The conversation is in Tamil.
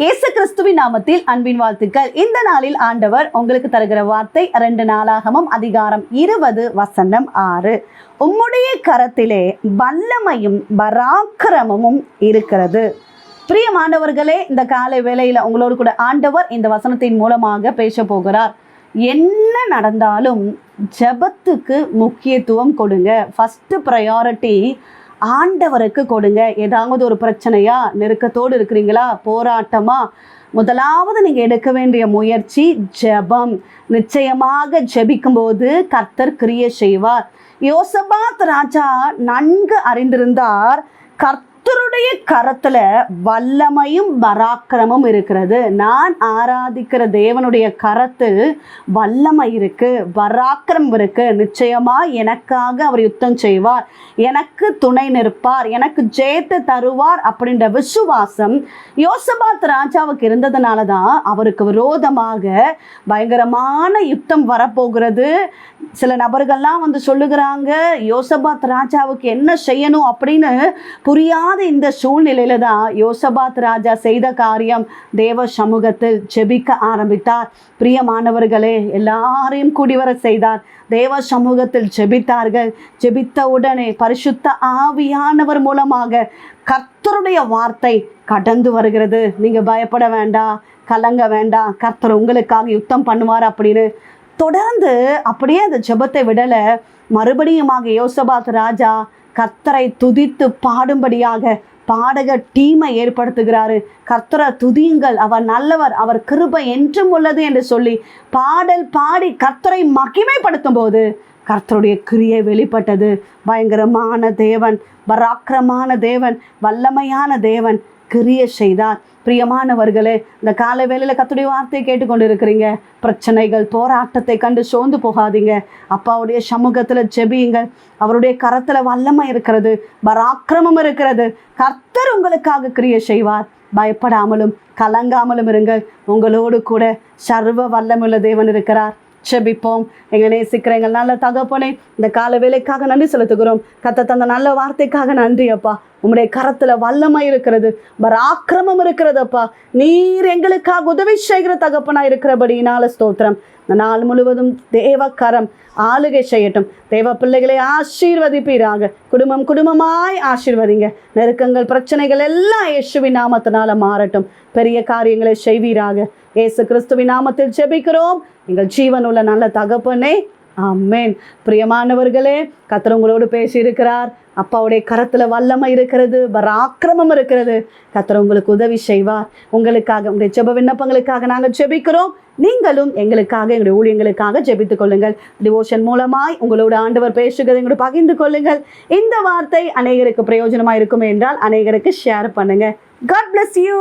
இயேசு கிறிஸ்துவின் நாமத்தில் அன்பின் வாழ்த்துக்கள். இந்த நாளில் ஆண்டவர் உங்களுக்கு தருகிற வார்த்தை ரெண்டு நாளாகமும் அதிகாரம் இருபது வசனம் ஆறு. உம்முடைய கரத்திலே வல்லமையும் பராக்கிரமமும் இருக்கிறது. பிரியமானவர்களே இந்த காலை வேளையில் உங்களோடு கூட ஆண்டவர் இந்த வசனத்தின் மூலமாக பேச போகிறார். என்ன நடந்தாலும் ஜெபத்துக்கு முக்கியத்துவம் கொடுங்க. ஃபஸ்ட்டு ப்ரையாரிட்டி ஆண்டவருக்கு கொடுங்க. ஏதாவது ஒரு பிரச்சனையா நெருக்கத்தோடு இருக்கிறீங்களா? போராட்டமா? முதலாவது நீங்கள் எடுக்க வேண்டிய முயற்சி ஜெபம். நிச்சயமாக ஜெபிக்கும்போது கர்த்தர் கிரிய செய்வார். யோசபாத் ராஜா நன்கு அறிந்திருந்தார். கர்த்த கர்த்தருடைய கரத்துல வல்லமையும் பராக்கிரமும் இருக்கிறது. நான் ஆராதிக்கிற தேவனுடைய கரத்து வல்லமை இருக்கு பராக்கிரம் இருக்கு. நிச்சயமா எனக்காக அவர் யுத்தம் செய்வார். எனக்கு துணை நிற்பார் எனக்கு ஜெயத்தை தருவார் அப்படின்ற விசுவாசம் யோசபாத் ராஜாவுக்கு இருந்ததுனால தான் அவருக்கு விரோதமாக பயங்கரமான யுத்தம் வரப்போகிறது. சில நபர்கள்லாம் வந்து சொல்லுகிறாங்க யோசபாத் ராஜாவுக்கு என்ன செய்யணும் அப்படின்னு புரியாத இந்த சூழ்நிலையில தான் யோசபாத் ராஜா செய்த காரியம் தேவ சமூகத்தில் ஜெபிக்க ஆரம்பித்தார். பிரியமானவர்களே எல்லாரையும் கூடிவர செய்தார். தேவ சமூகத்தில் ஜெபித்தார்கள். ஜெபித்த உடனே பரிசுத்த ஆவியானவர் மூலமாக கர்த்தருடைய வார்த்தை கடந்து வருகிறது. நீங்க பயப்பட வேண்டாம் கலங்க வேண்டாம் கர்த்தர் உங்களுக்காக யுத்தம் பண்ணுவார் அப்படின்னு. தொடர்ந்து அப்படியே அந்த ஜெபத்தை விடலை. மறுபடியுமாக யோசபாத் ராஜா கர்த்தரை துதித்து பாடும்படியாக பாடகர் டீமை ஏற்படுத்துகிறாரு. கர்த்தரை துதியுங்கள். அவர் நல்லவர் அவர் கிருபை என்றும் உள்ளது என்று சொல்லி பாடல் பாடி கர்த்தரை மகிமைப்படுத்தும் போது கர்த்தருடைய கிரியை வெளிப்பட்டது. பயங்கரமான தேவன் பராக்கிரமான தேவன் வல்லமையான தேவன் கிரிய செய்தார். பிரியமானவர்களே இந்த கால வேளையில் கத்துடைய வார்த்தையை கேட்டுக்கொண்டு இருக்கிறீங்க பிரச்சனைகள் போராட்டத்தை கண்டு சோர்ந்து போகாதீங்க. அப்பாவுடைய சமூகத்தில் ஜெபியுங்கள். அவருடைய கரத்தில் வல்லமை இருக்கிறது பராக்கிரமம் இருக்கிறது. கர்த்தர் உங்களுக்காக கிரிய செய்வார். பயப்படாமலும் கலங்காமலும் இருங்கள். உங்களோடு கூட சர்வ வல்லமுள்ள தேவன் இருக்கிறார். செபிப்போம் எங்கள் நேசிக்கிற எங்கள் நல்ல தகப்பனே இந்த கால வேலைக்காக நன்றி செலுத்துகிறோம். கத்த தந்த நல்ல வார்த்தைக்காக நன்றி அப்பா. உம்முடைய கரத்துல வல்லமை இருக்கிறது. பராக்கிரமம் இருக்கிறதப்பா நீர் எங்களுக்காக உதவி செய்கிற தகப்பனா இருக்கிறபடினால ஸ்தோத்திரம். நாள் முழுவதும் தேவ கரம் ஆளுகை செய்யட்டும். தேவ பிள்ளைகளை ஆசீர்வதிப்பீராக. குடும்பம் குடும்பமாய் ஆசீர்வதிங்க. நெருக்கங்கள் பிரச்சனைகள் எல்லாம் இயேசுவின் நாமத்தினால மாறட்டும். பெரிய காரியங்களை செய்வீராக. இயேசு கிறிஸ்துவின் நாமத்தில் ஜெபிக்கிறோம். எங்கள் ஜீவனுள்ள நல்ல தகப்பனே ஆமேன். பிரியமானவர்களே கத்தர் உங்களோடு பேசியிருக்கிறார். அப்பாவுடைய கரத்தில் வல்லமை இருக்கிறது பராக்கிரமம் இருக்கிறது. கத்தர் உங்களுக்கு உதவி செய்வார். உங்களுக்காக உங்களுடைய ஜெப விண்ணப்பங்களுக்காக நாங்கள் ஜெபிக்கிறோம். நீங்களும் எங்களுக்காக எங்களுடைய ஊழியங்களுக்காக ஜெபித்துக் கொள்ளுங்கள். டிவோஷன் மூலமாய் உங்களோட ஆண்டவர் பேசுகிறதை எங்களோட பகிர்ந்து கொள்ளுங்கள். இந்த வார்த்தை அநேகருக்கு பிரயோஜனமாக இருக்கும் என்றால் அநேகருக்கு ஷேர் பண்ணுங்கள் காட் பிளஸ் யூ